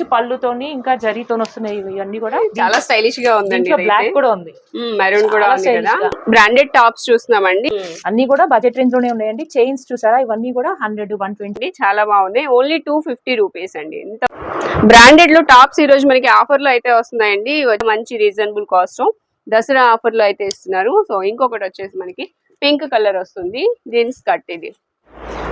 Rich పళ్ళుతోని ఇంకా జరీతోని వస్తున్నాయి ఇవన్నీ కూడా. చాలా స్టైలిష్గా ఉందండి బ్లాక్ కూడా ఉంది. మెరూన్ కూడా ఉంది కదా. బ్రాండెడ్ టాప్స్ చూస్తున్నామండి. అన్ని కూడా బడ్జెట్ రేంజ్లోనే ఉన్నాయండి. చైన్స్ చూసారా? ఇవన్నీ కూడా హండ్రెడ్ వన్ ట్వంటీ చాలా బాగుంది ఓన్లీ టూ ఫిఫ్టీ రూపీస్ అండి. ఇంత బ్రాండెడ్లో టాప్స్ ఈ రోజు మనకి ఆఫర్లో అయితే వస్తున్నాయండి. మంచి రీజనబుల్ కాస్ట్ దసరా ఆఫర్లో అయితే ఇస్తున్నారు. సో ఇంకొకటి వచ్చేసి మనకి పింక్ కలర్ వస్తుంది. జీన్స్ కట్ ఇది.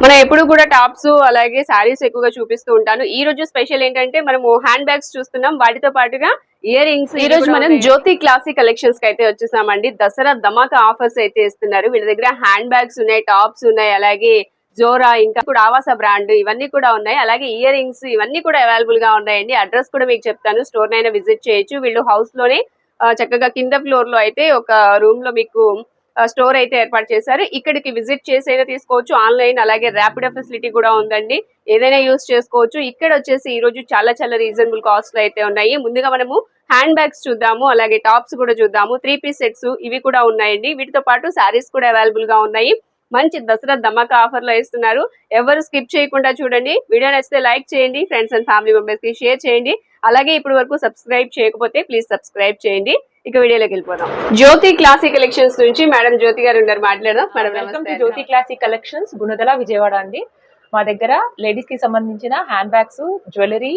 మనం ఎప్పుడు కూడా టాప్స్ అలాగే శారీస్ ఎక్కువగా చూపిస్తూ ఉంటాను. ఈ రోజు స్పెషల్ ఏంటంటే మనము హ్యాండ్ బ్యాగ్స్ చూస్తున్నాం. వాటితో పాటుగా ఇయర్ రింగ్స్ ఈ రోజు మనం జ్యోతి క్లాసిక్ కలెక్షన్స్కి అయితే వచ్చేసామండి. దసరా ధమాకా ఆఫర్స్ అయితే ఇస్తున్నారు. వీళ్ళ దగ్గర హ్యాండ్ బ్యాగ్స్ ఉన్నాయి టాప్స్ ఉన్నాయి అలాగే జోరా ఇంకా కూడా ఆవాస బ్రాండ్ ఇవన్నీ కూడా ఉన్నాయి. అలాగే ఇయర్ రింగ్స్ ఇవన్నీ కూడా అవైలబుల్గా ఉన్నాయండి. అడ్రస్ కూడా మీకు చెప్తాను. స్టోర్ నైనా విజిట్ చేయొచ్చు. వీళ్ళు హౌస్లోనే చక్కగా కింద ఫ్లోర్లో అయితే ఒక రూమ్లో మీకు స్టోర్ అయితే ఏర్పాటు చేశారు. ఇక్కడికి విజిట్ చేసి అయితే తీసుకోవచ్చు. ఆన్లైన్ అలాగే ర్యాపిడో ఫెసిలిటీ కూడా ఉందండి. ఏదైనా యూస్ చేసుకోవచ్చు. ఇక్కడ వచ్చేసి ఈ రోజు చాలా చాలా రీజనబుల్ కాస్ట్ అయితే ఉన్నాయి. ముందుగా మనము హ్యాండ్ బ్యాగ్స్ చూద్దాము. అలాగే టాప్స్ కూడా చూద్దాము. త్రీ పీస్ సెట్స్ ఇవి కూడా ఉన్నాయండి. వీటితో పాటు శారీస్ కూడా అవైలబుల్గా ఉన్నాయి. మంచి దసరా ధమాకా ఆఫర్లో ఇస్తున్నారు ఎవరు స్కిప్ చేయకుండా చూడండి. వీడియో నచ్చితే లైక్ చేయండి. ఫ్రెండ్స్ అండ్ ఫ్యామిలీ మెంబర్స్కి షేర్ చేయండి. అలాగే ఇప్పటి వరకు సబ్స్క్రైబ్ చేయకపోతే ప్లీజ్ సబ్స్క్రైబ్ చేయండి. ఇక వీడియోలోకి వెళ్ళిపోదాం. జ్యోతి క్లాసిక్ కలెక్షన్స్ నుంచి మేడం జ్యోతి గారు ఉన్నారు మాట్లాడదాం. Madam welcome to Jyothi classic collections Gunadala Vijayawada అండి. మా దగ్గర లేడీస్కి సంబంధించిన హ్యాండ్ బ్యాగ్స్ జ్యువెలరీ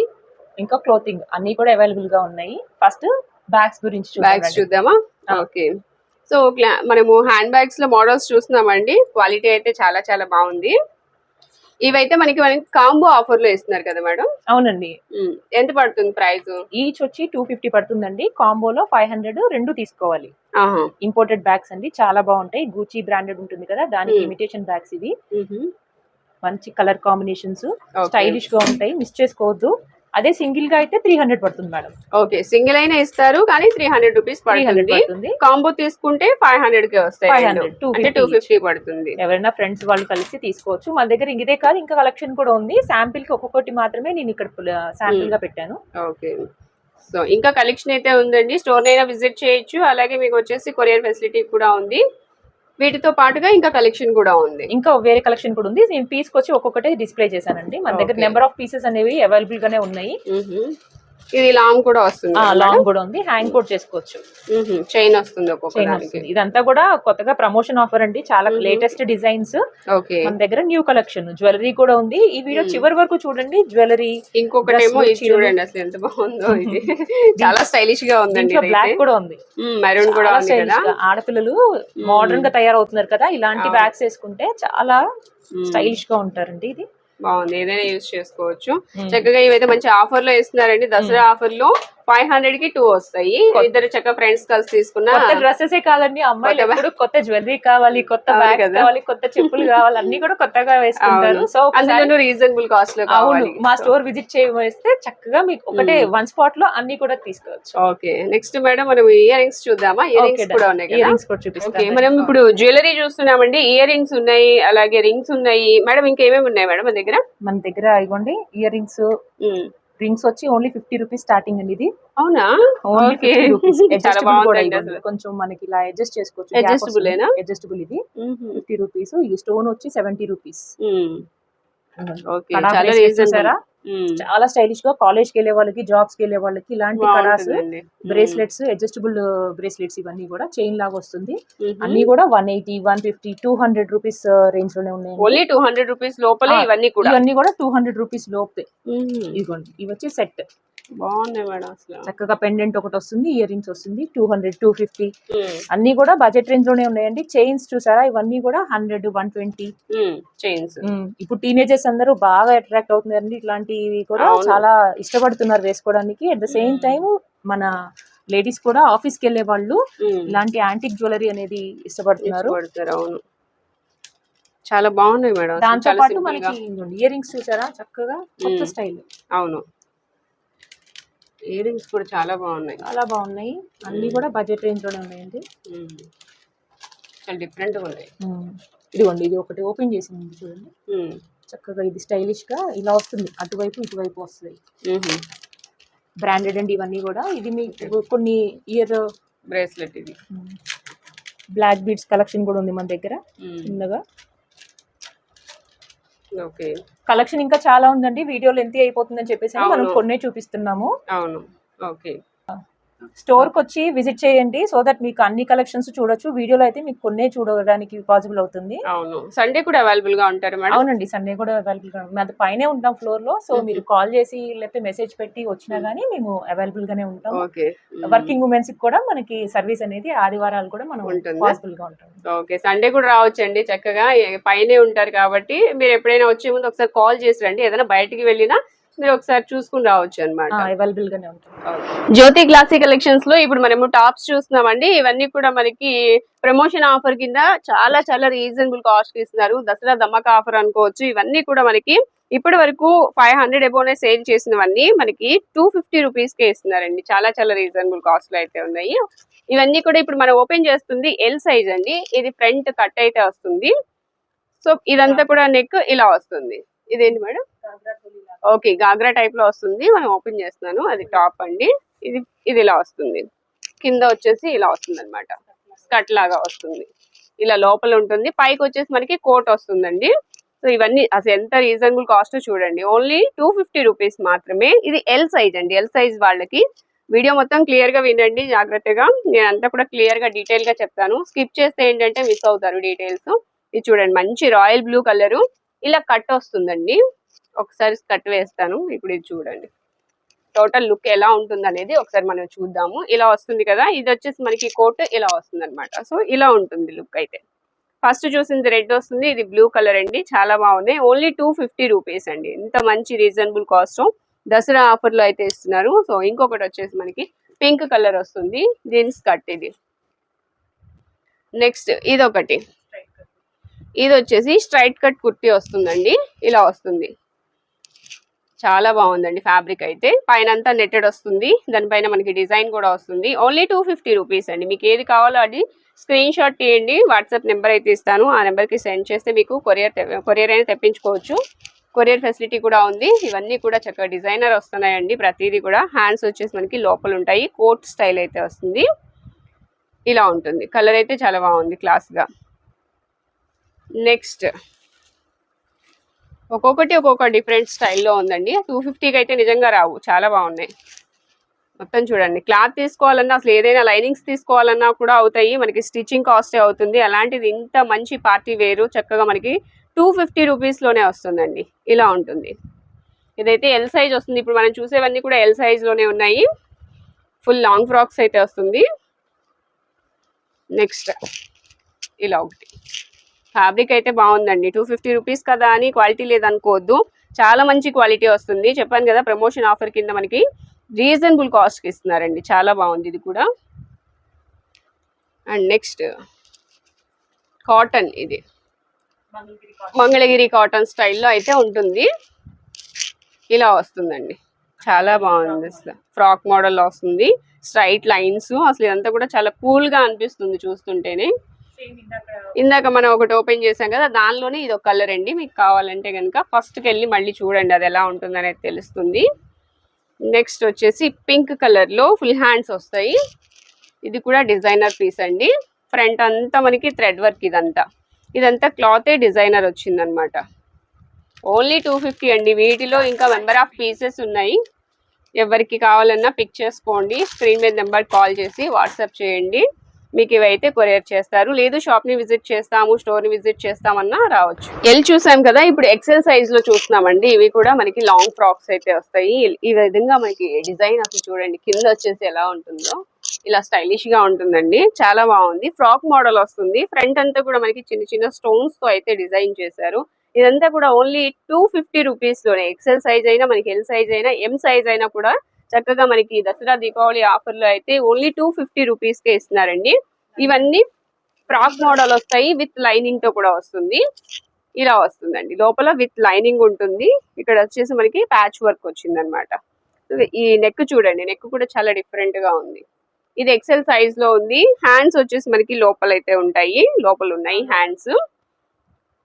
ఇంకా క్లోతింగ్ అన్ని కూడా అవైలబుల్గా ఉన్నాయి. ఫస్ట్ బ్యాగ్స్ గురించి బ్యాగ్స్ చూద్దాం చూద్దామా? ఓకే సో మనము హ్యాండ్ బ్యాగ్స్లో మోడల్స్ చూస్తున్నామండి. క్వాలిటీ అయితే చాలా చాలా బాగుంది. ఇవైతే మనకి మనకి కాంబో ఆఫర్లో ఇస్తున్నారు కదా మేడం? అవునండి. ఎంత పడుతుంది ప్రైస్ ఈచ్ వచ్చి టూ ఫిఫ్టీ పడుతుందండి. కాంబోలో ఫైవ్ హండ్రెడ్ రెండు తీసుకోవాలి. ఇంపోర్టెడ్ బ్యాగ్స్ అండి. చాలా బాగుంటాయి. గూచీ బ్రాండెడ్ ఉంటుంది కదా దానికి. ఇమిటేషన్ బ్యాగ్స్ ఇవి. మ్హూ. మంచి కలర్ కాంబినేషన్స్. స్టైలిష్గా ఉంటాయి. మిస్ చేసుకోవద్దు. అదే సింగిల్గా అయితే త్రీ హండ్రెడ్ పడుతుంది మేడం. ఓకే సింగిల్ అయినా ఇస్తారు కానీ త్రీ హండ్రెడ్ రూపీస్ పడుతుంది. కాంబో తీసుకుంటే ఫైవ్ హండ్రెడ్కి వస్తాయి 500, రెండు. 250 అంటే టూ ఫిఫ్టీ పడుతుంది. ఎవరైనా ఫ్రెండ్స్ వాళ్ళు కలిసి తీసుకోవచ్చు. మన దగ్గర ఇదే కాదు ఇంకా కలెక్షన్ కూడా ఉంది. శాంపిల్కి ఒక్కొక్కటి మాత్రమే నేను ఇక్కడ శాంపిల్ Hmm. గా పెట్టాను. ఓకే. సో ఇంకా కలెక్షన్ అయితే ఉందండి. స్టోర్ అయినా విజిట్ చేయొచ్చు. అలాగే మీకు వచ్చేసి కొరియర్ ఫెసిలిటీ కూడా ఉంది. వీటితో పాటుగా ఇంకా కలెక్షన్ కూడా ఉంది ఇంకా వేరే కలెక్షన్ కూడా ఉంది నేను పీస్ వచ్చి ఒక్కొక్కటి డిస్ప్లే చేశానండి మన దగ్గర. నెంబర్ ఆఫ్ పీసెస్ అనేవి అవైలబుల్ గానే ఉన్నాయి. ఇది లాంగ్ కూడా వస్తుంది లాంగ్ కూడా ఉంది. హ్యాంగ్ కూడా చేసుకోవచ్చు. చైన్ వస్తుంది ఒక్కొక్క ఇదంతా కూడా కొత్తగా ప్రమోషన్ ఆఫర్ అండి. చాలా. Latest designs. ఓకే. మన దగ్గర న్యూ కలెక్షన్ జ్యువెలరీ కూడా ఉంది. ఈ వీడియో. చివరి వరకు చూడండి. జ్యువెలరీ ఇంకొకటి ఏమో Dress ఇది. చూడండి అసలు ఎంత బాగుందో ఇది. చాలా స్టైలిష్గా ఉందండి బ్లాక్ కూడా ఉంది. మెరూన్ కూడా ఉంది కదా. ఆడపిల్లలు మోడర్న్గా తయారవుతున్నారు కదా. ఇలాంటి. బ్యాగ్స్ వేసుకుంటే చాలా. స్టైలిష్గా ఉంటారండి ఇది. బాగుంది. ఏదైనా యూజ్ చేసుకోవచ్చు. చక్కగా ఇవైతే మంచి ఆఫర్లో ఇస్తున్నారండి దసరా ఆఫర్లో ఫైవ్ హండ్రెడ్కి టూ వస్తాయి. ఇద్దరు చక్కగా ఫ్రెండ్స్ కలిసి తీసుకున్నా కొత్త డ్రెస్సెస్ కాదండి అమ్మాయిలు ఎప్పుడు కొత్త జ్యువెలరీ కావాలి కొత్త కదా. కావాలి కొత్త చెప్పులు కావాలి అన్ని కూడా కొత్తగా వేసుకుంటారు. సో అందులోనూ రీజనబుల్ కాస్ట్లో కావాలి మా స్టోర్ విజిట్ చేయవస్తే చక్కగా మీకు ఒకటే. వన్ స్పాట్లో అన్ని కూడా తీసుకోవచ్చు. ఓకే. నెక్స్ట్ మేడం మనం ఇయర్ రింగ్స్ చూద్దామా ఇయర్ రింగ్స్ కూడా ఉన్నాయి ఇయర్ రింగ్స్ కూడా ఓకే. చూపిస్తాను మనం ఇప్పుడు జ్యువెలరీ చూస్తున్నామండి. ఇయర్ రింగ్స్ ఉన్నాయి అలాగే రింగ్స్ ఉన్నాయి. మేడం ఇంకేమేమి ఉన్నాయి మేడం మన దగ్గర? మన దగ్గర ఇవ్వండి ఇయర్ రింగ్స్ రింగ్స్ వచ్చి ఓన్లీ ఫిఫ్టీ రూపీస్ స్టార్టింగ్ అండి ఇది. అవునా? Only adjustable. కొంచెం మనకి ఇలా అడ్జస్ట్ చేసుకోవచ్చు. ఏనా? అడ్జస్టబుల్ ఇది. ఫిఫ్టీ రూపీస్ ఈ స్టోన్ వచ్చి సెవెంటీ రూపీస్. ఓకే కడా చాలా చూసారా? చాలా స్టైలిష్గా కాలేజ్కి వెళ్ళే వాళ్ళకి జాబ్స్కి వెళ్ళే వాళ్ళకి ఇలాంటి కడాస్ బ్రేస్లెట్స్ అడ్జస్టబుల్ బ్రేస్లెట్స్ ఇవన్నీ కూడా చైన్ లాగా వస్తుంది. అన్ని కూడా one eighty one fifty two hundred rupees రేంజ్లోనే ఉన్నాయి. ఓన్లీ టూ హండ్రెడ్ రూపీస్ లోపలే ఇవన్నీ కూడా? ఇవన్నీ కూడా టూ హండ్రెడ్ రూపీస్ లోపే. మ్మ్. ఇదిగోండి ఇవి వచ్చి సెట్ బాగున్నాయి మేడం అసలు. చక్కగా పెండెంట్ ఒకటి వస్తుంది ఇయర్ రింగ్స్ వస్తుంది టూ హండ్రెడ్ టూ ఫిఫ్టీ. అన్ని కూడా బడ్జెట్ రేంజ్లోనే ఉన్నాయండి. చైన్స్ చూసారా? ఇవన్నీ కూడా హండ్రెడ్ వన్ ట్వంటీ. చైన్స్ ఇప్పుడు టీనేజర్స్ అందరూ బాగా అట్రాక్ట్ అవుతున్నారండి. ఇట్లాంటివి కూడా. చాలా ఇష్టపడుతున్నారు వేసుకోవడానికి. At the same. టైం మన లేడీస్ కూడా ఆఫీస్కి వెళ్ళే వాళ్ళు. ఇలాంటి యాంటిక్ జ్యువెలరీ అనేది ఇష్టపడుతున్నారు. అవును. చాలా బాగున్నాయి మేడం. దాంతో పాటు. మనకి ఇయర్ రింగ్స్ చూసారా? చక్కగా కొత్త. స్టైల్ అవును. ఇయర్ రింగ్స్ కూడా చాలా బాగున్నాయి. చాలా బాగున్నాయి. అన్ని. కూడా బడ్జెట్ రేంజ్లోనే ఉన్నాయండి. చాలా డిఫరెంట్గా ఉన్నాయి ఇదిగోండి ఇది ఒకటి ఓపెన్ చేసింది చూడండి. మ్మ్. చక్కగా ఇది స్టైలిష్గా ఇలా వస్తుంది. అటువైపు ఇటువైపు వస్తుంది. బ్రాండెడ్ అండి ఇవన్నీ కూడా ఇది మీకు కొన్ని ఇయర్ బ్రేస్లెట్ ఇది. బ్లాక్ బీడ్స్ కలెక్షన్ కూడా ఉంది మన దగ్గర. చిన్నగా. కలెక్షన్ ఇంకా చాలా ఉందండి. వీడియోలో ఎంత అయిపోతుందని చెప్పేసి మనం. కొన్నే చూపిస్తున్నాము. అవును. ఓకే. స్టోర్కి వచ్చి విజిట్ చేయండి సో దట్ మీకు అన్ని కలెక్షన్స్ చూడొచ్చు. వీడియోలో అయితే మీకు కొన్నే చూడడానికి పాసిబుల్ అవుతుంది. అవును. సండే కూడా అవైలబుల్గా ఉంటారు మేడం? అవునండి. సండే కూడా అవైలబుల్గా అది పైనే ఉంటాం ఫ్లోర్లో సో. మీరు కాల్ చేసి లేకపోతే మెసేజ్ పెట్టి వచ్చినా గానీ మేము అవైలబుల్ గానే ఉంటాం. ఓకే. వర్కింగ్ ఉమెన్స్కి కూడా మనకి సర్వీస్ అనేది ఆదివారాలు కూడా మనం ఉంటుందా? పాసిబుల్గా ఉంటుంది ఓకే. సండే కూడా రావచ్చండి చక్కగా. పైనే ఉంటారు కాబట్టి మీరు ఎప్పుడైనా వచ్చే ముందు ఒకసారి కాల్ చేసి రండి. ఏదైనా బయటికి వెళ్ళినా మీరు ఒకసారి చూసుకుని రావచ్చు అనమాట అవైలబుల్ గానే ఉంటుంది. జ్యోతి క్లాసీ కలెక్షన్స్లో ఇప్పుడు మనము టాప్స్ చూస్తున్నామండి. ఇవన్నీ కూడా మనకి ప్రమోషన్ ఆఫర్ కింద చాలా చాలా రీజనబుల్ కాస్ట్ ఇస్తున్నారు. దసరా దమ్మక ఆఫర్ అనుకోవచ్చు. ఇవన్నీ కూడా మనకి ఇప్పటి వరకు ఫైవ్ హండ్రెడ్ ఎబోనే సేల్ చేసినవన్నీ మనకి టూ ఫిఫ్టీ రూపీస్ కే ఇస్తున్నారండి. చాలా చాలా రీజనబుల్ కాస్ట్లో అయితే ఉన్నాయి. ఇవన్నీ కూడా ఇప్పుడు మనం ఓపెన్ చేస్తుంది ఎల్ సైజ్ అండి. ఇది ఫ్రంట్ కట్ అయితే వస్తుంది. సో ఇదంతా కూడా నెక్ ఇలా వస్తుంది. ఇదేంటి మేడం? ఓకే గాగ్రా టైప్లో వస్తుంది. మనం ఓపెన్ చేస్తున్నాను. అది టాప్ అండి. ఇది ఇది ఇలా వస్తుంది. కింద వచ్చేసి ఇలా వస్తుంది అనమాట స్కట్ లాగా వస్తుంది. ఇలా లోపల ఉంటుంది. పైకి వచ్చేసి మనకి కోట్ వస్తుందండి. సో ఇవన్నీ అసలు ఎంత రీజనబుల్ కాస్ట్ చూడండి. ఓన్లీ టూ ఫిఫ్టీ రూపీస్ మాత్రమే. ఇది ఎల్ సైజ్ అండి. ఎల్ సైజ్ వాళ్ళకి. వీడియో మొత్తం క్లియర్గా వినండి జాగ్రత్తగా. నేను అంతా కూడా క్లియర్గా డీటెయిల్గా చెప్తాను. స్కిప్ చేస్తే ఏంటంటే మిస్ అవుతారు డీటెయిల్స్ ఇది చూడండి. మంచి రాయల్ బ్లూ కలర్ ఇలా కట్ వస్తుందండి. ఒకసారి కట్ వేస్తాను. ఇప్పుడు ఇది చూడండి. టోటల్ లుక్ ఎలా ఉంటుంది అనేది ఒకసారి మనం చూద్దాము. ఇలా వస్తుంది కదా ఇది వచ్చేసి మనకి కోట్ ఇలా వస్తుంది అనమాట సో ఇలా ఉంటుంది లుక్ అయితే. ఫస్ట్ చూసింది రెడ్ వస్తుంది ఇది బ్లూ కలర్ అండి. చాలా బాగుంది. ఓన్లీ టూ ఫిఫ్టీ రూపీస్ అండి. ఇంత మంచి రీజనబుల్ కాస్ట్ దసరా ఆఫర్లో అయితే ఇస్తున్నారు. సో ఇంకొకటి వచ్చేసి మనకి పింక్ కలర్ వస్తుంది. దీని స్కర్ట్ ఇది. నెక్స్ట్ ఇది ఒకటి ఇది వచ్చేసి స్ట్రైట్ కట్ కుర్తీ వస్తుందండి. ఇలా వస్తుంది. చాలా బాగుందండి ఫ్యాబ్రిక్ అయితే. పైన అంతా నెట్టెడ్ వస్తుంది. దానిపైన మనకి డిజైన్ కూడా వస్తుంది. ఓన్లీ టూ ఫిఫ్టీ రూపీస్ అండి. మీకు ఏది కావాలో అది స్క్రీన్ షాట్ తీయండి. వాట్సాప్ నెంబర్ అయితే ఇస్తాను. ఆ నెంబర్కి సెండ్ చేస్తే మీకు కొరియర్ కొరియర్ అయినా తెప్పించుకోవచ్చు. కొరియర్ ఫెసిలిటీ కూడా ఉంది. ఇవన్నీ కూడా చక్కగా డిజైనర్ వస్తున్నాయండి. ప్రతిదీ కూడా హ్యాండ్స్ వచ్చేసి మనకి లోపల ఉంటాయి. కోట్ స్టైల్ అయితే వస్తుంది. ఇలా ఉంటుంది. కలర్ అయితే చాలా బాగుంది క్లాస్గా. నెక్స్ట్ ఒక్కొక్కటి ఒక్కొక్క డిఫరెంట్ స్టైల్లో ఉందండి. టూ ఫిఫ్టీకి అయితే నిజంగా రావు. చాలా బాగున్నాయి. మొత్తం చూడండి. క్లాత్ తీసుకోవాలన్నా అసలు ఏదైనా లైనింగ్స్ తీసుకోవాలన్నా కూడా అవుతాయి. మనకి స్టిచ్చింగ్ కాస్టే అవుతుంది. అలాంటిది ఇంత మంచి పార్టీ వేరు చక్కగా మనకి టూ ఫిఫ్టీ రూపీస్లోనే వస్తుందండి. ఇలా ఉంటుంది. ఇదైతే ఎల్ సైజ్ వస్తుంది. ఇప్పుడు మనం చూసేవన్నీ కూడా ఎల్ సైజ్లోనే ఉన్నాయి. ఫుల్ లాంగ్ ఫ్రాక్స్ అయితే వస్తుంది. నెక్స్ట్ ఇలా ఒకటి. ఫ్యాబ్రిక్ అయితే బాగుందండి. టూ ఫిఫ్టీ రూపీస్ కదా అని క్వాలిటీ లేదనుకోవద్దు. చాలా మంచి క్వాలిటీ వస్తుంది. చెప్పాను కదా ప్రమోషన్ ఆఫర్ కింద మనకి రీజనబుల్ కాస్ట్కి ఇస్తున్నారండి. చాలా బాగుంది ఇది కూడా. అండ్ నెక్స్ట్ కాటన్ ఇది. మంగళగిరి కాటన్ స్టైల్లో అయితే ఉంటుంది. ఇలా వస్తుందండి. చాలా బాగుంది అసలు. ఫ్రాక్ మోడల్లో వస్తుంది. Straight lines. అసలు ఇదంతా కూడా చాలా కూల్గా అనిపిస్తుంది చూస్తుంటేనే. ఇందాక మనం ఒకటి ఓపెన్ చేసాం కదా దానిలోనే ఇది ఒక కలర్ అండి. మీకు కావాలంటే కనుక ఫస్ట్కి వెళ్ళి మళ్ళీ చూడండి అది ఎలా ఉంటుందనేది తెలుస్తుంది. నెక్స్ట్ వచ్చేసి పింక్ కలర్లో ఫుల్ హ్యాండ్స్ వస్తాయి. ఇది కూడా డిజైనర్ పీస్ అండి. ఫ్రంట్ అంతా మనకి థ్రెడ్ వర్క్ ఇదంతా. ఇదంతా క్లాతే డిజైనర్ వచ్చిందనమాట. ఓన్లీ టూ ఫిఫ్టీ అండి. వీటిలో ఇంకా మెంబర్ ఆఫ్ పీసెస్ ఉన్నాయి. ఎవరికి కావాలన్నా పిక్ చేసుకోండి. స్క్రీన్ మీద నెంబర్ కాల్ చేసి వాట్సాప్ చేయండి. మీకు ఇవైతే కొరియర్ చేస్తారు. లేదు షాప్ని విజిట్ చేస్తాము స్టోర్ని విజిట్ చేస్తామన్నా రావచ్చు. ఎల్ చూసాం కదా ఇప్పుడు ఎక్సెల్ సైజ్లో చూస్తున్నామండి. ఇవి కూడా మనకి లాంగ్ ఫ్రాక్స్ అయితే వస్తాయి. ఈ విధంగా మనకి డిజైన్ అసలు చూడండి కింద వచ్చేసి ఎలా ఉంటుందో. ఇలా స్టైలిష్గా ఉంటుందండి. చాలా బాగుంది. ఫ్రాక్ మోడల్ వస్తుంది. ఫ్రంట్ అంతా కూడా మనకి చిన్న చిన్న స్టోన్స్తో అయితే డిజైన్ చేశారు. ఇదంతా కూడా ఓన్లీ టూ ఫిఫ్టీ రూపీస్లోనే. ఎక్సెల్ సైజ్ అయినా మనకి ఎల్ సైజ్ అయినా ఎం సైజ్ అయినా కూడా చక్కగా మనకి దసరా దీపావళి ఆఫర్లో అయితే ఓన్లీ టూ ఫిఫ్టీ రూపీస్కే ఇస్తున్నారండి. ఇవన్నీ ఫ్రాక్ మోడల్ వస్తాయి విత్ లైనింగ్తో కూడా వస్తుంది. ఇలా వస్తుందండి. లోపల విత్ లైనింగ్ ఉంటుంది. ఇక్కడ వచ్చేసి మనకి ప్యాచ్ వర్క్ వచ్చింది అనమాట ఈ నెక్ చూడండి. నెక్ కూడా చాలా డిఫరెంట్గా ఉంది. ఇది ఎక్సెల్ సైజ్లో ఉంది. హ్యాండ్స్ వచ్చేసి మనకి లోపల అయితే ఉంటాయి. లోపల ఉన్నాయి హ్యాండ్స్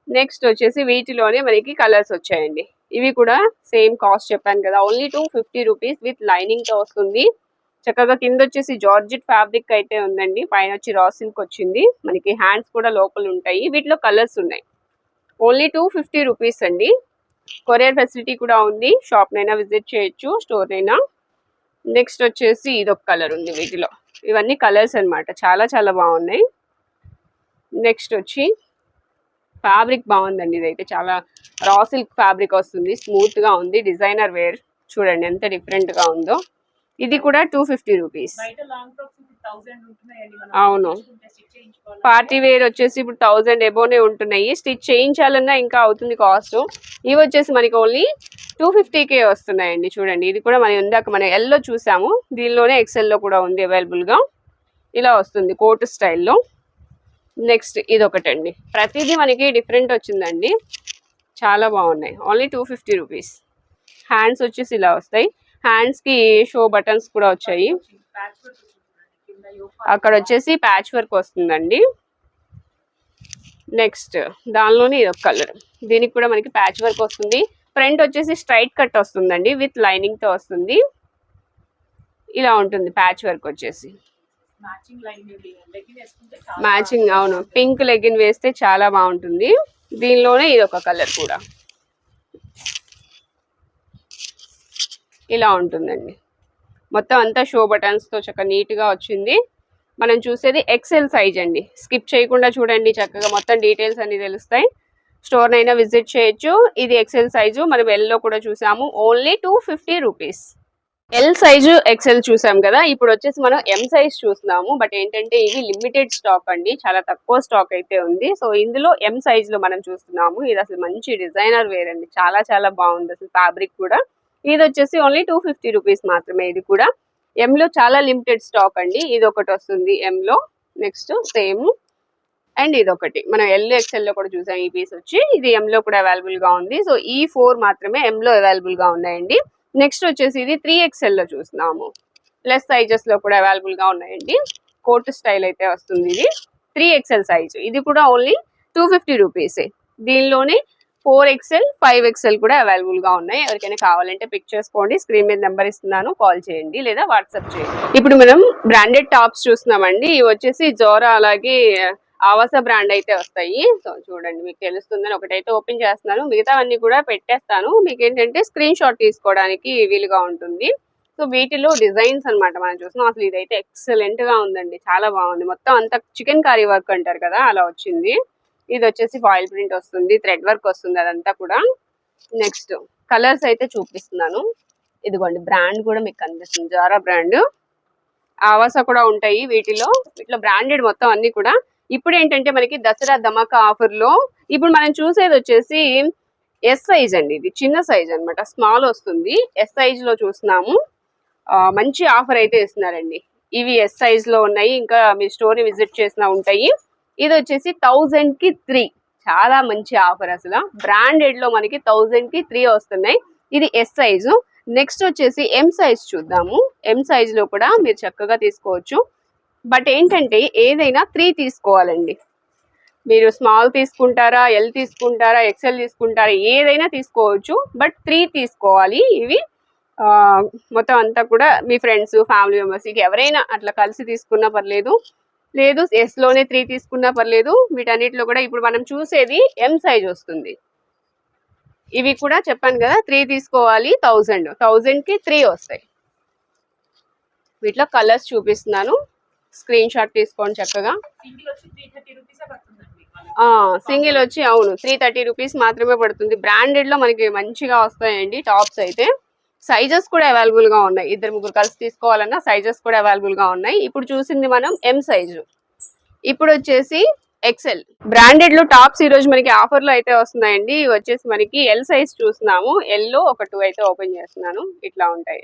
నెక్స్ట్ వచ్చేసి వీటిలోనే మనకి కలర్స్ వచ్చాయండి. ఇవి కూడా సేమ్ కాస్ట్ చెప్పాను కదా. Only two fifty rupees with లైనింగ్తో వస్తుంది. చక్కగా కింద వచ్చేసి జార్జిట్ ఫ్యాబ్రిక్ అయితే ఉందండి. పైన వచ్చి రాసిన్కి వచ్చింది. మనకి హ్యాండ్స్ కూడా లోపల ఉంటాయి. వీటిలో కలర్స్ ఉన్నాయి. ఓన్లీ టూ ఫిఫ్టీ రూపీస్ అండి. కొరియర్ ఫెసిలిటీ కూడా ఉంది. షాప్నైనా విజిట్ చేయొచ్చు. స్టోర్ అయినా నెక్స్ట్ వచ్చేసి ఇది ఒక కలర్ ఉంది వీటిలో. ఇవన్నీ కలర్స్ అన్నమాట. చాలా చాలా బాగున్నాయి. నెక్స్ట్ వచ్చి ఫ్యాబ్రిక్ బాగుందండి ఇదైతే. చాలా రా సిల్క్ ఫ్యాబ్రిక్ వస్తుంది. స్మూత్గా ఉంది. Designer wear. చూడండి ఎంత డిఫరెంట్గా ఉందో. ఇది కూడా టూ ఫిఫ్టీ రూపీస్. అవును. పార్టీ వేర్ వచ్చేసి ఇప్పుడు థౌజండ్ ఎబోనే ఉంటున్నాయి. స్టిచ్ చేయించాలన్నా ఇంకా అవుతుంది కాస్ట్. ఇవి వచ్చేసి మనకి ఓన్లీ టూ ఫిఫ్టీకే వస్తున్నాయండి. చూడండి. ఇది కూడా మనం ఇందాక మనం ఎల్లో చూసాము. దీనిలోనే ఎక్సెల్లో కూడా ఉంది అవైలబుల్గా. ఇలా వస్తుంది కోట్ స్టైల్లో. నెక్స్ట్ ఇది ఒకటండి ప్రతిదీ మనకి డిఫరెంట్ వచ్చిందండి. చాలా బాగున్నాయి. Only two fifty rupees. Hands వచ్చేసి ఇలా వస్తాయి. హ్యాండ్స్కి షో బటన్స్ కూడా వచ్చాయి. అక్కడ వచ్చేసి ప్యాచ్ వర్క్ వస్తుందండి. నెక్స్ట్ దానిలోనే ఇది ఒక కలర్. దీనికి కూడా మనకి ప్యాచ్ వర్క్ వస్తుంది. ఫ్రంట్ వచ్చేసి స్ట్రైట్ కట్ వస్తుందండి. విత్ లైనింగ్తో వస్తుంది. ఇలా ఉంటుంది ప్యాచ్ వర్క్ వచ్చేసి. మ్యాచింగ్ అవును. పింక్ లెగిన్ వేస్తే చాలా బాగుంటుంది. దీనిలోనే ఇది ఒక కలర్ కూడా. ఇలా ఉంటుందండి. మొత్తం అంతా షో బటన్స్తో చక్కగా నీట్గా వచ్చింది. మనం చూసేది ఎక్సెల్ సైజ్ అండి. స్కిప్ చేయకుండా చూడండి చక్కగా మొత్తం డీటెయిల్స్ అన్ని తెలుస్తాయి. స్టోర్ అయినా విజిట్ చేయొచ్చు. ఇది ఎక్సెల్ సైజు మనం ఎల్లో కూడా చూసాము. Only two fifty rupees L size XL చూసాం కదా ఇప్పుడు వచ్చేసి మనం ఎం సైజ్ చూస్తున్నాము. బట్ ఏంటంటే ఇవి లిమిటెడ్ స్టాక్ అండి. చాలా తక్కువ స్టాక్ అయితే ఉంది. సో ఇందులో ఎం సైజ్లో మనం చూస్తున్నాము. ఇది అసలు మంచి డిజైనర్ వేర్ అండి. చాలా చాలా బాగుంది అసలు ఫ్యాబ్రిక్ కూడా. ఇది వచ్చేసి ఓన్లీ టూ ఫిఫ్టీ రూపీస్ మాత్రమే ఇది కూడా. ఎం లో చాలా లిమిటెడ్ స్టాక్ అండి. ఇది ఒకటి వస్తుంది ఎం లో. నెక్స్ట్ సేమ్ అండ్ ఇది ఒకటి. మనం ఎల్ ఎక్స్ఎల్లో కూడా చూసాం ఈ పీస్ వచ్చి. ఇది ఎం లో కూడా అవైలబుల్గా ఉంది. సో ఈ ఫోర్ మాత్రమే ఎం లో అవైలబుల్గా ఉన్నాయండి. నెక్స్ట్ వచ్చేసి ఇది త్రీ ఎక్స్ఎల్లో చూస్తున్నాము. ప్లస్ సైజెస్లో కూడా అవైలబుల్గా ఉన్నాయండి. కోట్ స్టైల్ అయితే వస్తుంది ఇది. త్రీ ఎక్స్ఎల్ సైజ్ ఇది కూడా ఓన్లీ టూ ఫిఫ్టీ రూపీసే దీనిలోనే ఫోర్ ఎక్స్ఎల్ ఫైవ్ ఎక్స్ఎల్ కూడా అవైలబుల్గా ఉన్నాయి. ఎవరికైనా కావాలంటే పిక్ చేసుకోండి. స్క్రీన్ మీద నెంబర్ ఇస్తున్నాను. కాల్ చేయండి లేదా వాట్సాప్ చేయండి. ఇప్పుడు మనం బ్రాండెడ్ టాప్స్ చూస్తున్నామండి. ఇవి వచ్చేసి జోరా అలాగే ఆవాస బ్రాండ్ అయితే వస్తాయి. సో చూడండి మీకు తెలుస్తుందని ఒకటైతే ఓపెన్ చేస్తున్నాను. మిగతావన్నీ కూడా పెట్టేస్తాను. మీకు ఏంటంటే స్క్రీన్ షాట్ తీసుకోవడానికి వీలుగా ఉంటుంది. సో వీటిలో డిజైన్స్ అన్నమాట మనం చూస్తున్నాం. అసలు ఇదైతే ఎక్సలెంట్గా ఉందండి. చాలా బాగుంది. మొత్తం అంతా చికెన్ కర్రీ వర్క్ అంటారు కదా అలా వచ్చింది. ఇది వచ్చేసి ఫాయిల్ ప్రింట్ వస్తుంది థ్రెడ్ వర్క్ వస్తుంది అదంతా కూడా. నెక్స్ట్ కలర్స్ అయితే చూపిస్తున్నాను. ఇదిగోండి బ్రాండ్ కూడా మీకు కనిపిస్తుంది. Zara brand. ఆవాస కూడా ఉంటాయి వీటిలో. వీటిలో బ్రాండెడ్ మొత్తం అన్ని కూడా ఇప్పుడు ఏంటంటే మనకి దసరా ధమాకా ఆఫర్లో ఇప్పుడు మనం చూసేది వచ్చేసి ఎస్ సైజ్ అండి ఇది చిన్న సైజ్ అన్నమాట. స్మాల్ వస్తుంది. ఎస్ సైజ్లో చూస్తున్నాము. మంచి ఆఫర్ అయితే ఇస్తున్నారండి. ఇవి ఎస్ సైజ్లో ఉన్నాయి. ఇంకా మీ స్టోర్ని విజిట్ చేసినా ఉంటాయి. ఇది వచ్చేసి థౌజండ్కి త్రీ చాలా మంచి ఆఫర్ అసలు. బ్రాండెడ్లో మనకి థౌజండ్కి త్రీ వస్తున్నాయి. ఇది ఎస్ సైజు నెక్స్ట్ వచ్చేసి ఎం సైజ్ చూద్దాము. ఎం సైజ్లో కూడా మీరు చక్కగా తీసుకోవచ్చు. బట్ ఏంటంటే ఏదైనా త్రీ తీసుకోవాలండి. మీరు స్మాల్ తీసుకుంటారా ఎల్ తీసుకుంటారా ఎక్సెల్ తీసుకుంటారా ఏదైనా తీసుకోవచ్చు. బట్ త్రీ తీసుకోవాలి. ఇవి మొత్తం అంతా కూడా మీ ఫ్రెండ్స్ ఫ్యామిలీ మెంబర్స్ ఇక ఎవరైనా అట్లా కలిసి తీసుకున్నా పర్లేదు. లేదు ఎస్లోనే త్రీ తీసుకున్నా పర్లేదు. వీటన్నిటిలో కూడా ఇప్పుడు మనం చూసేది ఎం సైజ్ వస్తుంది. ఇవి కూడా చెప్పాను కదా త్రీ తీసుకోవాలి థౌజండ్. థౌజండ్కి త్రీ వస్తాయి. వీటిలో కలర్స్ చూపిస్తున్నాను. స్క్రీన్ షాట్ తీసుకోండి చక్కగా. సింగిల్ వచ్చి అవును త్రీ థర్టీ రూపీస్ మాత్రమే పడుతుంది. బ్రాండెడ్లో మనకి మంచిగా వస్తాయండి టాప్స్ అయితే. సైజెస్ కూడా అవైలబుల్గా ఉన్నాయి. ఇద్దరు ముగ్గురు కలిసి తీసుకోవాలన్నా సైజెస్ కూడా అవైలబుల్గా ఉన్నాయి. ఇప్పుడు చూసింది మనం ఎం సైజు ఇప్పుడు వచ్చేసి ఎక్సెల్ బ్రాండెడ్లో టాప్స్ ఈ రోజు మనకి ఆఫర్లో అయితే వస్తున్నాయండి. వచ్చేసి మనకి ఎల్ సైజ్ చూస్తున్నాము. ఎల్లో ఒక టూ అయితే ఓపెన్ చేస్తున్నాను. ఇట్లా ఉంటాయి.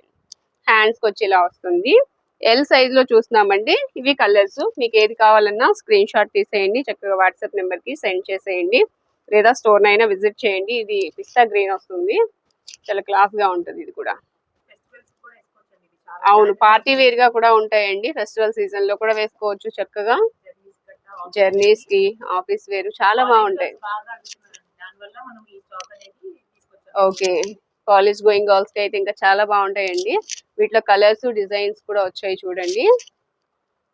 హ్యాండ్స్కి వచ్చి ఇలా వస్తుంది. ఎల్ సైజ్లో చూస్తున్నామండి. ఇవి కలర్స్ మీకు ఏది కావాలన్నా స్క్రీన్ షాట్ తీసేయండి. చక్కగా వాట్సాప్ నెంబర్కి సెండ్ చేసేయండి. లేదా స్టోర్ అయినా విజిట్ చేయండి. ఇది పిస్తా గ్రీన్ వస్తుంది. చాలా క్లాస్గా ఉంటుంది ఇది కూడా. అవును పార్టీ వేర్గా కూడా ఉంటాయండి. ఫెస్టివల్ సీజన్లో కూడా వేసుకోవచ్చు చక్కగా. జర్నీస్ గట్టా జర్నీస్కి ఆఫీస్ వేర్ చాలా బాగుంటాయి. ఓకే కాలేజ్ గోయింగ్ గర్ల్స్కి అయితే ఇంకా చాలా బాగుంటాయండి. వీటిలో కలర్స్ డిజైన్స్ కూడా వచ్చాయి చూడండి.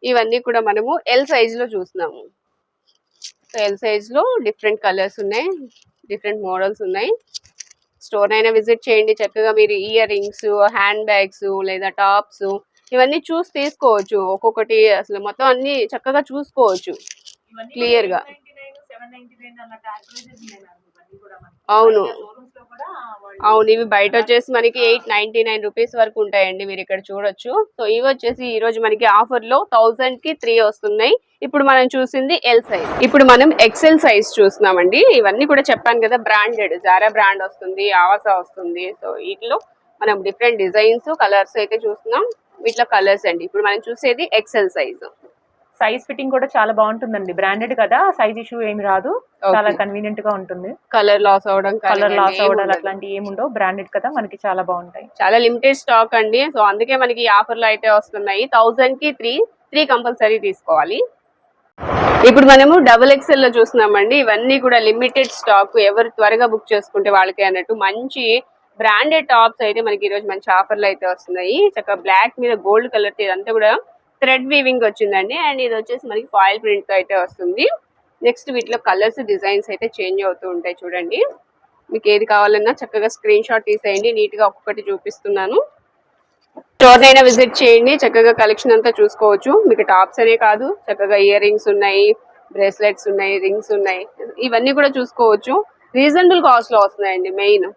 ఇవన్నీ కూడా మనము ఎల్ సైజ్లో చూస్తున్నాము. ఎల్ సైజ్లో డిఫరెంట్ కలర్స్ ఉన్నాయి. డిఫరెంట్ మోడల్స్ ఉన్నాయి. స్టోర్ అయినా విజిట్ చేయండి. చక్కగా మీరు ఇయర్ రింగ్స్ హ్యాండ్ బ్యాగ్స్ లేదా టాప్స్ ఇవన్నీ చూసి తీసుకోవచ్చు. ఒక్కొక్కటి అసలు మొత్తం అన్ని చక్కగా చూసుకోవచ్చు. Clear గా. అవును. అవును ఇవి బయట వచ్చేసి మనకి ఎయిట్ నైన్టీ నైన్ రూపీస్ వరకు ఉంటాయండి మీరు ఇక్కడ చూడొచ్చు. సో ఇవి వచ్చేసి ఈ రోజు మనకి ఆఫర్లో థౌసండ్కి త్రీ వస్తున్నాయి. ఇప్పుడు మనం చూసింది ఎల్ సైజ్ ఇప్పుడు మనం ఎక్సెల్ సైజ్ చూస్తున్నామండి. ఇవన్నీ కూడా చెప్పాను కదా బ్రాండెడ్ జారా బ్రాండ్ వస్తుంది ఆవాసా వస్తుంది. సో వీటిలో మనం డిఫరెంట్ డిజైన్స్ కలర్స్ అయితే చూస్తున్నాం. వీటిలో కలర్స్ అండి. ఇప్పుడు మనం చూసేది ఎక్సెల్ సైజ్ సైజ్ ఫిట్టింగ్ కూడా చాలా బాగుంటుందండి. బ్రాండెడ్ కదా సైజ్ ఇష్యూ ఏమి రాదు. చాలా కన్వీనియంట్గా ఉంటుంది. కలర్ లాస్ అవడం కలర్ లాస్ ఏం అవ్వడాలు ఉండదు. అట్లాంటి ఏమి ఉండవు. బ్రాండెడ్ కదా మనకి చాలా బాగుంటాయి. చాలా లిమిటెడ్ స్టాక్ అండి. సో అందుకే మనకి ఆఫర్లో అయితే వస్తున్నాయి. థౌసండ్కి త్రీ త్రీ కంపల్సరీ తీసుకోవాలి. ఇప్పుడు మనము డబుల్ ఎక్స్ఎల్లో చూస్తున్నామండి. ఇవన్నీ కూడా లిమిటెడ్ స్టాక్ ఎవరు త్వరగా బుక్ చేసుకుంటే వాళ్ళకి అన్నట్టు మంచి బ్రాండెడ్ టాప్స్ అయితే మనకి ఈ రోజు మంచి ఆఫర్లు అయితే వస్తున్నాయి. చక్కగా బ్లాక్ మీద గోల్డ్ కలర్ ఇదంతా కూడా థ్రెడ్ వీవింగ్ వచ్చిందండి. అండ్ ఇది వచ్చేసి మనకి ఫాయిల్ ప్రింట్తో అయితే వస్తుంది. నెక్స్ట్ వీటిలో కలర్స్ డిజైన్స్ అయితే చేంజ్ అవుతూ ఉంటాయి చూడండి. మీకు ఏది కావాలన్నా చక్కగా స్క్రీన్ షాట్ తీసేయండి. నీట్గా ఒక్కొక్కటి చూపిస్తున్నాను. స్టోర్ అయినా విజిట్ చేయండి. చక్కగా కలెక్షన్ అంతా చూసుకోవచ్చు. మీకు టాప్స్ అనే కాదు. చక్కగా ఇయర్ రింగ్స్ ఉన్నాయి బ్రేస్లెట్స్ ఉన్నాయి రింగ్స్ ఉన్నాయి. ఇవన్నీ కూడా చూసుకోవచ్చు. రీజనబుల్ కాస్ట్లో వస్తున్నాయండి మెయిన్.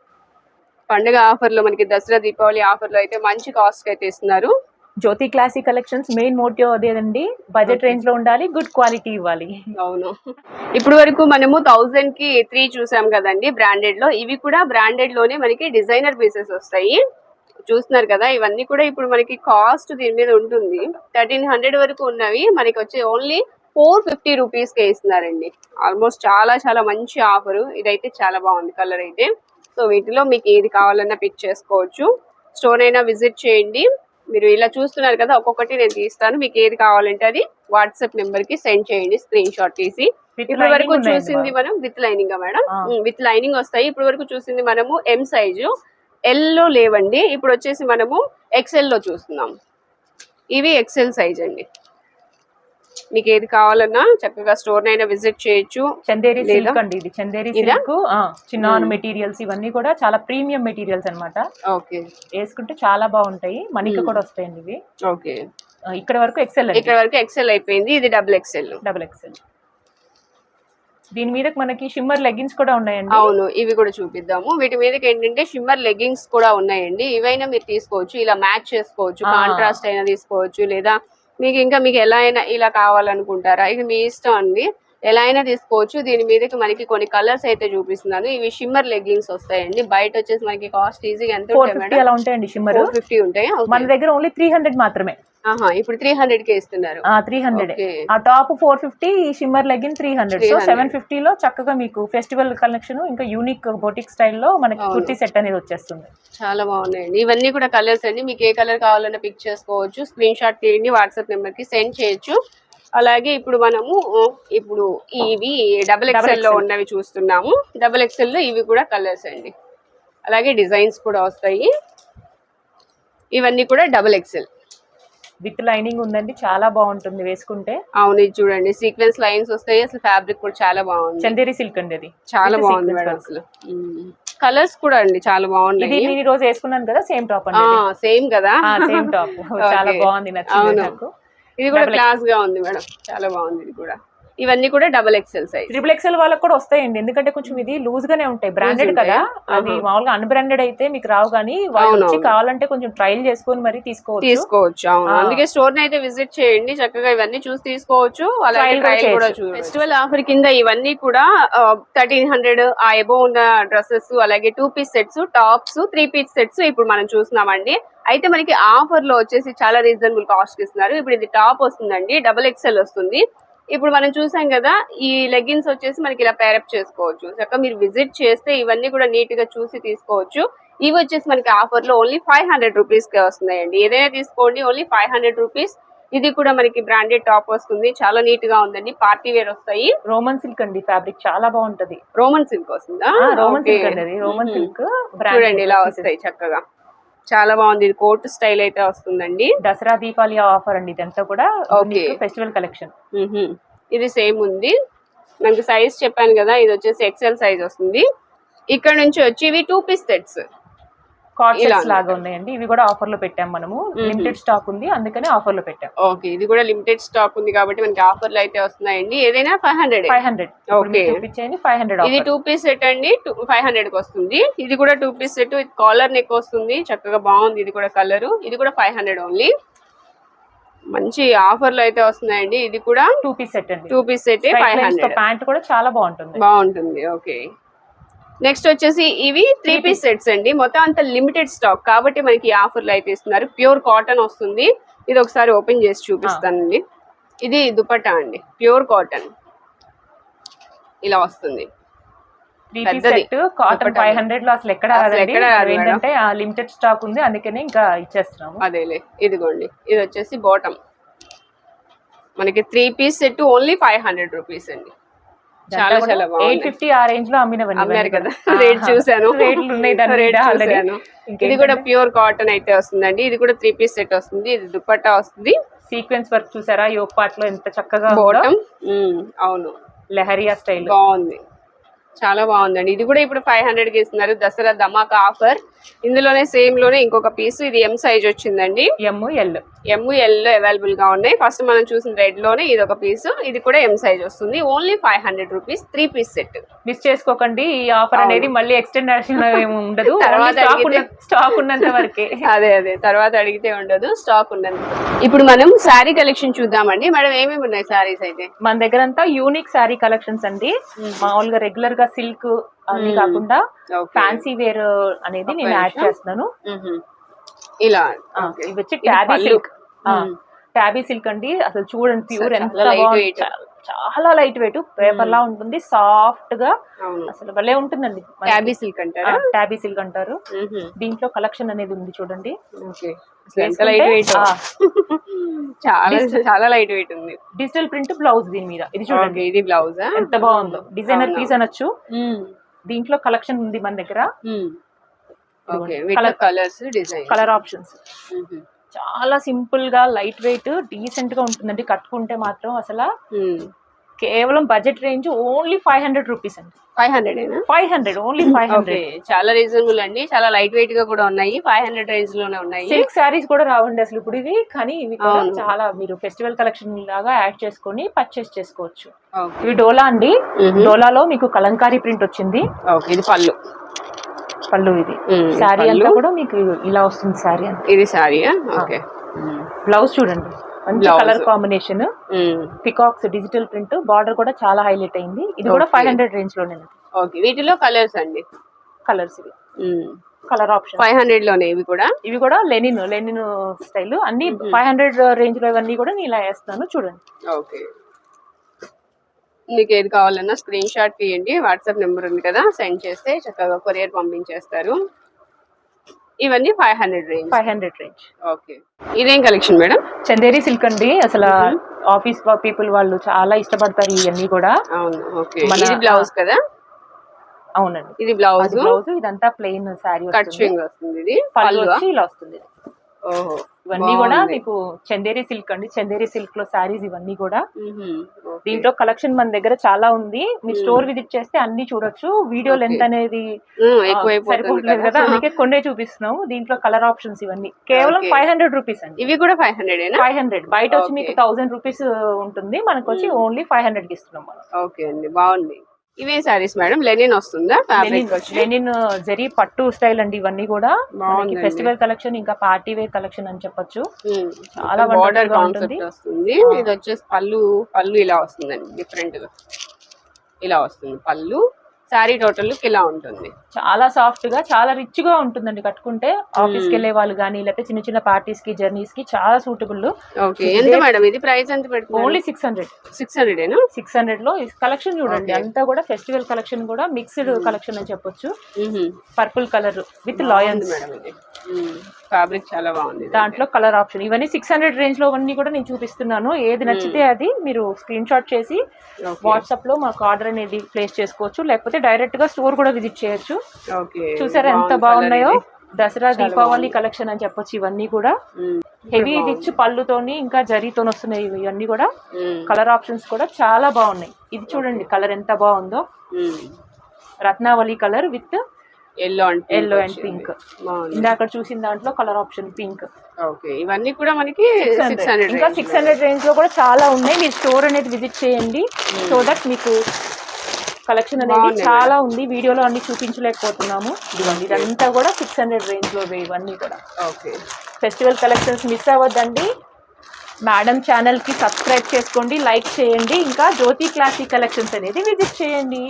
పండుగ ఆఫర్లో మనకి దసరా దీపావళి ఆఫర్లో అయితే మంచి కాస్ట్ అయితే ఇస్తున్నారు. Jyothi classic collections main motive అదేనండి బడ్జెట్ రేంజ్లో ఉండాలి గుడ్ క్వాలిటీ ఇవ్వాలి. అవును. ఇప్పుడు వరకు మనము థౌజండ్కి త్రీ చూసాం కదండి బ్రాండెడ్లో. ఇవి కూడా బ్రాండెడ్లోనే మనకి డిజైనర్ పీసెస్ వస్తాయి. చూస్తున్నారు కదా ఇవన్నీ కూడా ఇప్పుడు మనకి కాస్ట్ దీని మీద ఉంటుంది. థర్టీన్ హండ్రెడ్ వరకు ఉన్నవి మనకి వచ్చి ఓన్లీ ఫోర్ ఫిఫ్టీ రూపీస్ కే ఇస్తున్నారండి. ఆల్మోస్ట్ చాలా చాలా మంచి ఆఫర్ ఇదైతే చాలా బాగుంది కలర్ అయితే. సో వీటిలో మీకు ఏది కావాలన్నా పిక్ చేసుకోవచ్చు. స్టోర్ అయినా విజిట్ చేయండి. మీరు ఇలా చూస్తున్నారు కదా ఒక్కొక్కటి నేను తీస్తాను. మీకు ఏది కావాలంటే అది వాట్సాప్ నెంబర్కి సెండ్ చేయండి స్క్రీన్ షాట్ తీసి. ఇప్పటి వరకు చూసింది మనం with lining madam. With lining వస్తాయి. ఇప్పుడు వరకు చూసింది మనము ఎం సైజు ఎల్లో లేవండి. ఇప్పుడు వచ్చేసి మనము ఎక్సెల్లో చూస్తున్నాం. ఇవి ఎక్సెల్ సైజ్ అండి. మీకు ఏది కావాలన్నా చక్కగా స్టోర్ అయినా విజిట్ చేయొచ్చు. చందేరి? సిల్క్ అండి ఇది. చందేరి? సిల్క్ చిన్నాన్ మెటీరియల్స్ ఇవన్నీ కూడా చాలా ప్రీమియం మెటీరియల్స్ అన్నమాట. ఓకే. వేసుకుంటే చాలా బాగుంటాయి. మనకి. కూడా వస్తాయండి ఇవి. ఓకే. ఇక్కడ వరకు ఎక్సెల్ ఇక్కడ వరకు ఎక్సెల్ అయిపోయింది. ఇది డబుల్ ఎక్సెల్ డబుల్ ఎక్సెల్ దీని మీద మనకి షిమ్మర్ లెగ్గిన్స్ కూడా ఉన్నాయండి. అవును ఇవి కూడా చూపిద్దాము. వీటి మీదకి ఏంటంటే షిమ్మర్ లెగ్గింగ్స్ కూడా ఉన్నాయండి. ఇవైనా మీరు తీసుకోవచ్చు. ఇలా మ్యాచ్ చేసుకోవచ్చు. కాంట్రాస్ట్ అయినా తీసుకోవచ్చు. లేదా మీకు ఇంకా మీకు ఎలా అయినా ఇలా కావాలనుకుంటారా? ఇది మీ ఇష్టం అండి. ఎలా అయినా తీసుకోవచ్చు. దీని మీదకి మనకి కొన్ని కలర్స్ అయితే చూపిస్తున్నాను. ఇవి షిమ్మర్ లెగ్గింగ్స్ వస్తాయండి. బయట వచ్చేసి మనకి కాస్ట్ ఈజీగా ఎంత ఫిఫ్టీ అలా ఉంటాయండి షిమ్మర్ ఫిఫ్టీ ఉంటాయి? మన దగ్గర ఓన్లీ త్రీ హండ్రెడ్ మాత్రమే. ఇప్పుడు త్రీ హండ్రెడ్ కే ఇస్తున్నారు. త్రీ హండ్రెడ్ ఆ top four fifty shimmer legging three hundred so 300. Seven ఫిఫ్టీలో చక్కగా మీకు ఫెస్టివల్ కలెక్షన్ ఇంకా యూనిక్ బొటిక్ స్టైల్లో మనకి. కుర్తీ సెట్ అనేది వచ్చేస్తుంది. చాలా బాగున్నాయండి. ఇవన్నీ కూడా కలర్స్ అండి. మీకు ఏ కలర్ కావాలన్నా పిక్ చేసుకోవచ్చు. స్క్రీన్ షాట్ తీయండి. వాట్సాప్ నెంబర్కి సెండ్ చేయొచ్చు. అలాగే ఇప్పుడు మనము ఇప్పుడు ఇవి డబుల్ ఎక్స్ఎల్లో. ఉన్నవి చూస్తున్నాము. డబుల్ ఎక్స్ఎల్లో ఇవి కూడా కలర్స్ అండి. అలాగే డిజైన్స్ కూడా వస్తాయి. ఇవన్నీ కూడా డబుల్ ఎక్స్ఎల్ విత్ లైనింగ్ ఉందండి చాలా బాగుంటుంది వేసుకుంటే. అవును ఇది చూడండి. సీక్వెన్స్ లైన్స్ వస్తాయి అసలు ఫ్యాబ్రిక్ కూడా చాలా బాగుంది. చందేరి సిల్క్ అండి అది. చాలా బాగుంది మేడం. అసలు. కలర్స్ కూడా అండి చాలా ఇది నేను ఈ రోజు వేసుకున్నాను కదా సేమ్ టాప్ అండి సేమ్ కదా. సేమ్ టాప్ చాలా. బాగుంది నచ్చింది. నాకు. ఇది కూడా క్లాస్గా ఉంది మేడం. చాలా బాగుంది ఇది కూడా. ఇవన్నీ కూడా double XL size triple XL వాళ్ళకి కూడా వస్తాయండి. ఎందుకంటే కొంచెం ఇది లూజ్ గానే ఉంటాయి. బ్రాండెడ్ కదా? అది. మామూలుగా అన్బ్రాండెడ్ అయితే మీకు రావు కానీ వచ్చి. కావాలంటే కొంచెం ట్రయల్ చేసుకొని మరి తీసుకోవచ్చు. తీసుకోవచ్చు. అవును. అందుకే స్టోర్ అయితే విజిట్ చేయండి. చక్కగా ఇవన్నీ చూసి తీసుకోవచ్చు. అలాగే కూడా ట్రయల్ ఫెస్టివల్ ఆఫర్ కింద ఇవన్నీ కూడా థర్టీన్ హండ్రెడ్ ఆ ఎబో ఉన్న డ్రెస్సెస్ అలాగే two piece sets tops three piece sets ఇప్పుడు మనం చూస్తున్నామండి. అయితే మనకి ఆఫర్లో వచ్చేసి చాలా రీజనబుల్ కాస్ట్ ఇస్తున్నారు. ఇప్పుడు ఇది టాప్ వస్తుందండి. డబుల్ ఎక్స్ఎల్ వస్తుంది. ఇప్పుడు మనం చూసాం కదా ఈ లెగ్గిన్స్ వచ్చేసి మనకి ఇలా పేరప్ చేసుకోవచ్చు. చక్కగా మీరు విజిట్ చేస్తే ఇవన్నీ కూడా నీట్గా చూసి తీసుకోవచ్చు. ఇవి వచ్చేసి మనకి ఆఫర్లో ఓన్లీ ఫైవ్ హండ్రెడ్ రూపీస్కి వస్తున్నాయండి. ఏదైనా తీసుకోండి ఓన్లీ ఫైవ్ హండ్రెడ్ రూపీస్ ఇది కూడా మనకి బ్రాండెడ్ టాప్ వస్తుంది. చాలా నీట్గా ఉందండి. పార్టీ వేర్ వస్తాయి. రోమన్ సిల్క్ అండి ఫ్యాబ్రిక్ చాలా బాగుంటది. రోమన్ సిల్క్ వస్తుందా? రోమన్. Silk Roman. సిల్క్ చూడండి ఇలా వస్తాయి చక్కగా. చాలా బాగుంది. ఇది కోట్ స్టైల్ అయితే వస్తుందండి. దసరా దీపావళి ఆఫర్ అండి. ఇదంతా కూడా Okay. Festival collection. ఇది సేమ్ ఉంది. మనకి సైజ్ చెప్పాను కదా ఇది వచ్చేసి ఎక్సెల్ సైజ్ వస్తుంది. ఇక్కడ నుంచి వచ్చి ఇవి టూ పీస్ సెట్స్ సెట్స్ లాగా ఉన్నాయండి. ఇవి కూడా ఆఫర్లో పెట్టాం మనము. లిమిటెడ్ స్టాక్ ఉంది. అందుకని ఆఫర్లో పెట్టాం. ఓకే. ఇది కూడా లిమిటెడ్ స్టాక్ ఉంది కాబట్టి మనకి ఆఫర్లు అయితే వస్తున్నాయండి. ఏదైనా ఫైవ్ హండ్రెడ్ ఫైవ్ హండ్రెడ్. చూపించేయండి ఫైవ్ హండ్రెడ్ ఇది టూ పీస్ సెట్ అండి. ఫైవ్ హండ్రెడ్కి వస్తుంది. ఇది కూడా two piece set collar neck వస్తుంది. చక్కగా బాగుంది. ఇది కూడా కలర్ ఇది కూడా ఫైవ్ హండ్రెడ్ ఓన్లీ మంచి ఆఫర్లు అయితే వస్తున్నాయండి. ఇది కూడా టూ పీస్ సెట్ అండి. Two piece set five hundred pant కూడా చాలా బాగుంటుంది. బాగుంటుంది. ఓకే. నెక్స్ట్ వచ్చేసి ఇవి త్రీ పీస్ సెట్స్ అండి. మొత్తం అంత లిమిటెడ్ స్టాక్ కాబట్టి మనకి ఆఫర్లు అయితే ఇస్తున్నారు ప్యూర్ కాటన్ వస్తుంది. ఇది ఒకసారి ఓపెన్ చేసి చూపిస్తానండి. ఇది దుపట్టా అండి. ప్యూర్ కాటన్ ఇలా వస్తుంది. కాటన్. ఫైవ్ హండ్రెడ్లో అసలు ఎక్కడ. ఏంటంటే లిమిటెడ్ స్టాక్ ఉంది. అందుకనే ఇంకా ఇచ్చేస్తున్నాము. అదేలే. ఇదిగోండి. ఇది వచ్చేసి బాటమ్ మనకి three piece set only five hundred rupees అండి. చాలా చాలా ఎయిట్ ఫిఫ్టీ ఆ రేంజ్లో అమ్మినవన్నీ అమ్మారు కదా. రేట్. చూసాను రేట్లు ఉన్నాయి దాని రేట్. చూసాను ఇది కూడా ప్యూర్ కాటన్ అయితే వస్తుందండి. ఇది కూడా త్రీ పీస్ సెట్ వస్తుంది. ఇది దుపట్టా వస్తుంది. సీక్వెన్స్ వర్క్ చూసారా? యోగ్ పార్ట్లో ఎంత చక్కగా. బాటమ్ అవును. లెహరియా స్టైల్ బాగుంది. చాలా బాగుందండి. ఇది కూడా ఇప్పుడు ఫైవ్ హండ్రెడ్కి ఇస్తున్నారు. దసరా ధమాకా ఆఫర్. ఇందులోనే సేమ్లోనే ఇంకొక పీస్ ఇది ఎం సైజ్ వచ్చిందండి. ఎమ్ ఎల్ ఎమ్ ఎల్ అవైలబుల్గా ఉన్నాయి. ఫస్ట్ మనం చూసిన రెడ్లోనే ఇది ఒక పీస్ ఇది కూడా ఎం సైజ్ వస్తుంది. Only five hundred rupees three piece set miss చేసుకోకండి ఈ ఆఫర్ అనేది మళ్ళీ ఎక్స్టెండ్ ఉండదు. తర్వాత స్టాక్ ఉన్నంత వరకే. అదే అదే. తర్వాత అడిగితే ఉండదు స్టాక్ ఉండదు ఇప్పుడు మనం శారీ కలెక్షన్ చూద్దామండి. మేడం ఏమేమి ఉన్నాయి శారీస్ అయితే? మన దగ్గర అంతా యూనిక్ శారీ కలెక్షన్స్ అండి మామూలుగా రెగ్యులర్గా సిల్క్ Hmm. కాకుండా. ఫ్యాన్సీ వేర్ అనేది నేను యాడ్. చేస్తున్నాను. ఇలా. ఇవి వచ్చి ఇది ట్యాబీ. సిల్క్. ట్యాబీ సిల్క్ అండి. అసలు చూడండి ప్యూర్ ఎంత చాలా లైట్ వెయిట్ పేపర్ లా ఉంటుంది. సాఫ్ట్గా అసలు భలే ఉంటుందండి. ట్యాబీ సిల్క్ అంటారా? ట్యాబీ సిల్క్ అంటారు. దీంట్లో కలెక్షన్ అనేది ఉంది చూడండి. చాలా చాలా లైట్ వెయిట్ ఉంది. డిజిటల్ ప్రింట్ బ్లౌజ్ దీని మీద. ఇది చూడండి. ఇది బ్లౌజ్ ఎంత బాగుందో. డిజైనర్. పీస్ అనొచ్చు దీంట్లో కలెక్షన్ ఉంది మన దగ్గర. కలర్స్ కలర్ ఆప్షన్స్ చాలా సింపుల్గా లైట్ వెయిట్ డీసెంట్గా ఉంటుందండి. కట్టుకుంటే మాత్రం అసలు కేవలం budget range only five hundred rupees అండి. Five hundred five hundred only five hundred చాలా రీజనబుల్ అండి. చాలా లైట్ వెయిట్గా కూడా ఉన్నాయి. ఫైవ్ హండ్రెడ్ రేంజ్లోనే ఉన్నాయి. సిల్క్ శారీస్ కూడా రావండి అసలు ఇప్పుడు ఇవి కానీ ఇవి. చాలా మీరు ఫెస్టివల్ కలెక్షన్ లాగా యాడ్ చేసుకొని పర్చేస్ చేసుకోవచ్చు. ఇవి డోలా అండి. డోలాలో మీకు కలంకారీ ప్రింట్ వచ్చింది. ఇది పళ్ళు. పళ్ళు ఇది. శారీ. అంతా కూడా మీకు ఇలా వస్తుంది శారీ అంతా. ఇది సారీయా ఓకే బ్లౌజ్ చూడండి. మంచి. Colour combination peacocks digital print border కూడా చాలా హైలైట్ అయింది. ఇది కూడా. ఫైవ్ హండ్రెడ్ రేంజ్లోనే ఓకే వీటిలో కలర్స్ అండి? కలర్స్ ఇవి. కలర్ ఆప్షన్ ఫైవ్ హండ్రెడ్లోనే ఇవి కూడా? ఇవి కూడా లెనిన్ లెనిన్ స్టైల్ అన్ని. ఫైవ్ హండ్రెడ్ రేంజ్లో ఇవన్నీ కూడా నేను ఇలా వేస్తాను చూడండి. ఓకే మీకు ఏది కావాలన్నా స్క్రీన్ షాట్ తీయండి. వాట్సాప్ నెంబర్ ఉంది కదా. సెండ్ చేస్తే చక్కగా కొరియర్ పంపించేస్తారు. ఇవన్నీ five hundred range five hundred range okay ఇదేం కలెక్షన్ మేడం చందేరి సిల్క్ అండి. అసలు. ఆఫీస్ పీపుల్ వాళ్ళు చాలా ఇష్టపడతారు ఇవన్నీ కూడా. అవును ఓకే మన- బ్లౌజ్ కదా? అవునండి. ఇది బ్లౌజ్ బ్లౌజ్ ఇదంతా ప్లెయిన్ శారీ కట్ వస్తుంది. ఇది. పళ్ళు వచ్చి ఇలా వస్తుంది. ఓహో. ఇవన్నీ కూడా. మీకు చందేరి సిల్క్ అండి. చందేరి సిల్క్లో శారీస్ ఇవన్నీ కూడా. దీంట్లో కలెక్షన్ మన దగ్గర చాలా ఉంది. మీరు Hmm. స్టోర్ విజిట్ చేస్తే అన్ని చూడొచ్చు. వీడియో. లెంత్ అనేది సరిపోవట్లేదు కదా. అందుకే కొన్నే చూపిస్తున్నాము. దీంట్లో కలర్ ఆప్షన్స్ ఇవన్నీ. కేవలం. ఫైవ్ హండ్రెడ్ రూపీస్ అండి. ఇవి కూడా ఫైవ్ హండ్రెడ్ ఫైవ్ హండ్రెడ్ బయట వచ్చి. మీకు థౌసండ్ రూపీస్ ఉంటుంది. మనకు వచ్చి. ఓన్లీ ఫైవ్ హండ్రెడ్కి ఇస్తున్నాం మనం. ఓకే అండి. బాగుంది. ఇవే సారీస్ మేడం లెనిన్ వస్తుందా? ఫ్యాబ్రిక్ లెనిన్ జరీ పట్టు స్టైల్ అండి ఇవన్నీ కూడా. ఫెస్టివల్ కలెక్షన్ ఇంకా పార్టీ వేర్ కలెక్షన్ అని చెప్పొచ్చు. చాలా బార్డర్ కాన్సెప్ట్. వస్తుంది. ఇది వచ్చేసి పళ్ళు పళ్ళు ఇలా వస్తుందండి. డిఫరెంట్గా. ఇలా వస్తుంది పళ్ళు. శారీ టోటల్ ఇలా ఉంటుంది. చాలా సాఫ్ట్గా చాలా రిచ్గా ఉంటుందండి కట్టుకుంటే. ఆఫీస్కి. వెళ్ళే వాళ్ళు కానీ లేకపోతే చిన్న చిన్న పార్టీస్కి జర్నీస్కి చాలా సూటబుల్ ఓకే ఎంత మేడం ఇది? ప్రైస్ ఎంత పెడుతుంది only six hundred. Six hundred six హండ్రెడ్లో కలెక్షన్ చూడండి. అంతా కూడా ఫెస్టివల్ కలెక్షన్ కూడా మిక్స్డ్ కలెక్షన్ అని చెప్పొచ్చు. Purple colour with lions. Madam ఇది. ఫ్యాబ్రిక్ చాలా బాగుంది. దాంట్లో కలర్ ఆప్షన్ ఇవన్నీ సిక్స్ హండ్రెడ్ రేంజ్లో అన్ని కూడా నేను చూపిస్తున్నాను ఏది నచ్చితే అది మీరు స్క్రీన్ షాట్ చేసి. వాట్సాప్లో మాకు ఆర్డర్ అనేది ప్లేస్ చేసుకోవచ్చు లేకపోతే డైరెక్ట్గా స్టోర్ కూడా విజిట్ చేయొచ్చు చూసారా ఎంత బాగున్నాయో. దసరా దీపావళి. కలెక్షన్ అని చెప్పొచ్చు ఇవన్నీ కూడా. హెవీ రిచ్ పళ్ళుతోని ఇంకా జరీతోని వస్తున్నాయి ఇవన్నీ కూడా. కలర్ ఆప్షన్స్ కూడా చాలా బాగున్నాయి ఇది చూడండి కలర్ ఎంత బాగుందో. రత్నావళి colour with yellow and yellow and pink ఇందాక చూసిన దాంట్లో కలర్ ఆప్షన్ పింక్ ఓకే ఇవన్నీ కూడా మనకి సిక్స్ హండ్రెడ్ ఇంకా సిక్స్ హండ్రెడ్ రేంజ్లో కూడా చాలా ఉన్నాయి. మీరు స్టోర్ అనేది విజిట్ చేయండి. సో దట్ మీకు కలెక్షన్ అనేది చాలా ఉంది. వీడియోలో అన్ని చూపించలేకపోతున్నాము. ఇదిగోండి. ఇదంతా కూడా సిక్స్ హండ్రెడ్ రేంజ్లో ఇవన్నీ కూడా. ఓకే. ఫెస్టివల్ కలెక్షన్స్ మిస్ అవ్వద్దండి. మేడం ఛానల్కి సబ్స్క్రైబ్ చేసుకోండి లైక్ చేయండి. ఇంకా జ్యోతి క్లాసిక్ కలెక్షన్స్ అనేది విజిట్ చేయండి.